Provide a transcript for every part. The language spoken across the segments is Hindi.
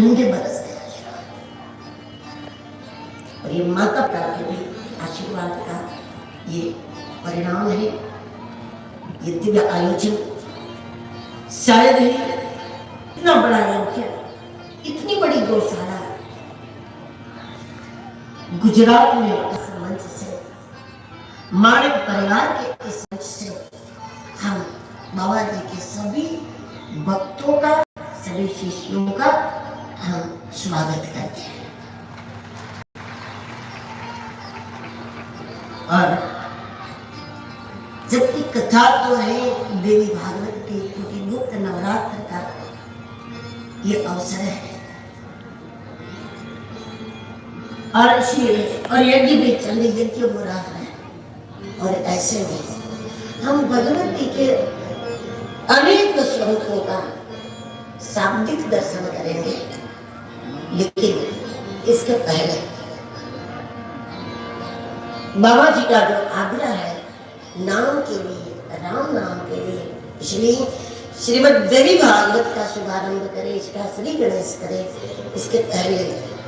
नंगे बरस गया और ये माता पिता के भी आशीर्वाद का ये परिणाम है। ये दिव्य आयोजन शायद ही इतना बड़ा यज्ञ इतनी बड़ी गौशाला गुजरात में इस मंच से माणिक परिवार के इस मंच से हम बाबा जी के सभी भक्तों का, सभी शिष्यों का हम स्वागत करते हैं। और जबकि कथा तो है देवी भागवत की, क्योंकि गुप्त नवरात्र का ये अवसर है। और और यज्ञ भी चंडी यज्ञ हो रहा है, और ऐसे में हम भगवती के अनेक स्वरूपों का शाब्दिक दर्शन करेंगे। लेकिन इसके पहले बाबा जी का जो आग्रह है, नाम के लिए, राम नाम के लिए, इसलिए श्रीमद देवी भागवत का शुभारंभ करें, इसका श्री गणेश करें, इसके पहले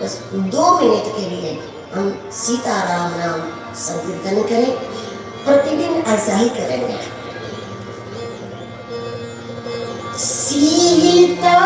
बस दो मिनट के लिए हम सीताराम नाम संकीर्तन करें, प्रतिदिन ऐसा ही करेंगे। Sitaram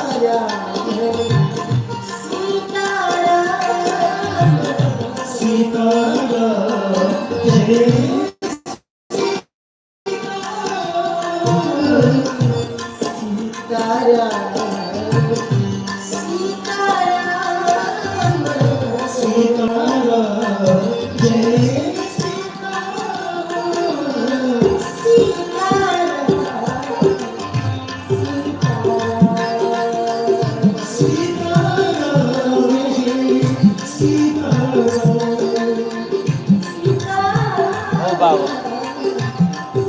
Sitaram, Sitaram, Sitaram, Sitaram.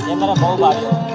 Lembra é bom, Bahia.